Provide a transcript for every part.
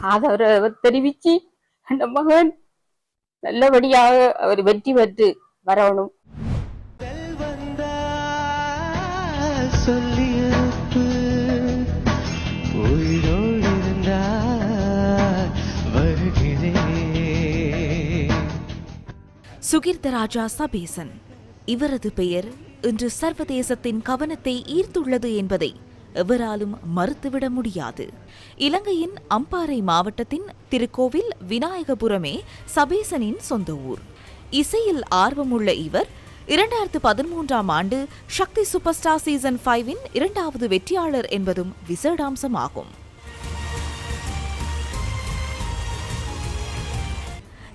ஆதரவை தெரிவிச்சு அந்த மகன் நல்லபடியாக அவர் வெற்றி பெற்று வரணும். சொல்லி சுகீர்த்தராஜா சபேசன். இவரது பெயர் இன்று சர்வதேசத்தின் கவனத்தை ஈர்த்துள்ளது என்பதை எவராலும் மறுத்துவிட முடியாது. இலங்கையின் அம்பாறை மாவட்டத்தின் திருக்கோவில் விநாயகபுரமே சபேசனின் சொந்த ஊர். இசையில் ஆர்வமுள்ள இவர் இரண்டாயிரத்து பதிமூன்றாம் ஆண்டு சக்தி சூப்பர் ஸ்டார் சீசன் ஃபைவின் இரண்டாவது வெற்றியாளர் என்பதும் விசேடாம்சமாகும்.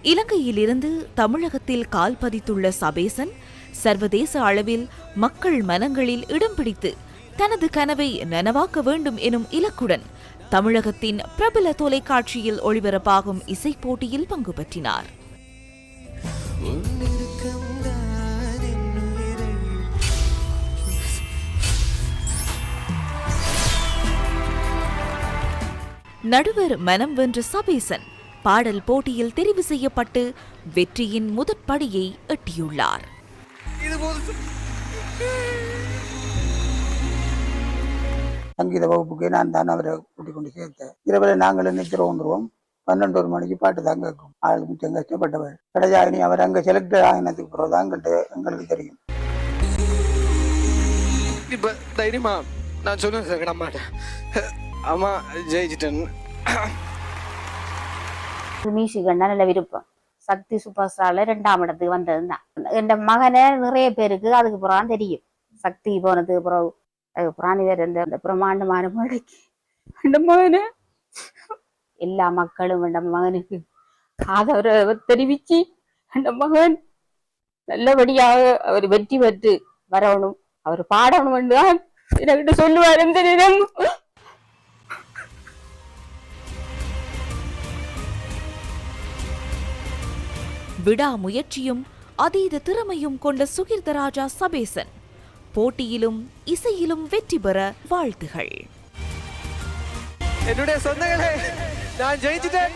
இலங்கையிலிருந்து தமிழகத்தில் கால் பதித்துள்ள சபேசன் சர்வதேச அளவில் மக்கள் மனங்களில் இடம் பிடித்து தனது கனவை நனவாக்க வேண்டும் எனும் இலக்குடன் தமிழகத்தின் பிரபல தொலைக்காட்சியில் ஒளிபரப்பாகும் இசைப் போட்டியில் பங்கு பற்றினார். நடுவர் மனம் வென்ற சபேசன் பாடல் போட்டியில் தெரிவு செய்யப்பட்டு வெற்றியின் முதற்படியை எட்டியுள்ளார். சங்கீத வகுப்புக்கு நான் தான் அவரை கூட்டிக் கொண்டு சேர்த்தேன். இரவில் நாங்கள் நித்திரம் வந்துருவோம்? பன்னெண்டு ஒரு மணிக்கு பாட்டு தான் கேட்கும். ஆள் மிச்சம் கஷ்டப்பட்டவர். கடைஜாயினி அவர் அங்கே செலக்ட் ஆகினதுக்கு பிறகு தான் எங்கள்கிட்ட எங்களுக்கு தெரியும். இப்ப தைரியமா நான் சொல்லுவேன் சார் அம்மாட்ட அம்மா ஜெயிச்சிட்டேன் மியூசிக் நல்ல விருப்பம். சக்தி சூப்பர் ஸ்டார்ல ரெண்டாம் இடத்துக்கு வந்தது தான் என் மகனை நிறைய பேருக்கு அதுக்கு பிறகு தெரியும். சக்தி போனதுக்கு பிறகு பிராணி வேற இந்த அந்த பிரம்மாண்டமான மழைக்கு இந்த மகனை. எல்லா மக்களும் இந்த மகனுக்கு ஆதரவை தெரிவிச்சு அந்த மகன் நல்லபடியாக அவர் வெற்றி பெற்று வரணும். அவர் பாடணும் என்றுதான் என்கிட்ட சொல்லுவார் இந்த நிறம் விடாமுயற்சியும் அதீத திறமையும் கொண்ட சுகீர்த்தராஜா சபேசன். போட்டியிலும் இசையிலும் வெற்றி பெற வாழ்த்துகள். என்னுடைய சொந்தங்களே நான் ஜெயிச்சிட்டேன்.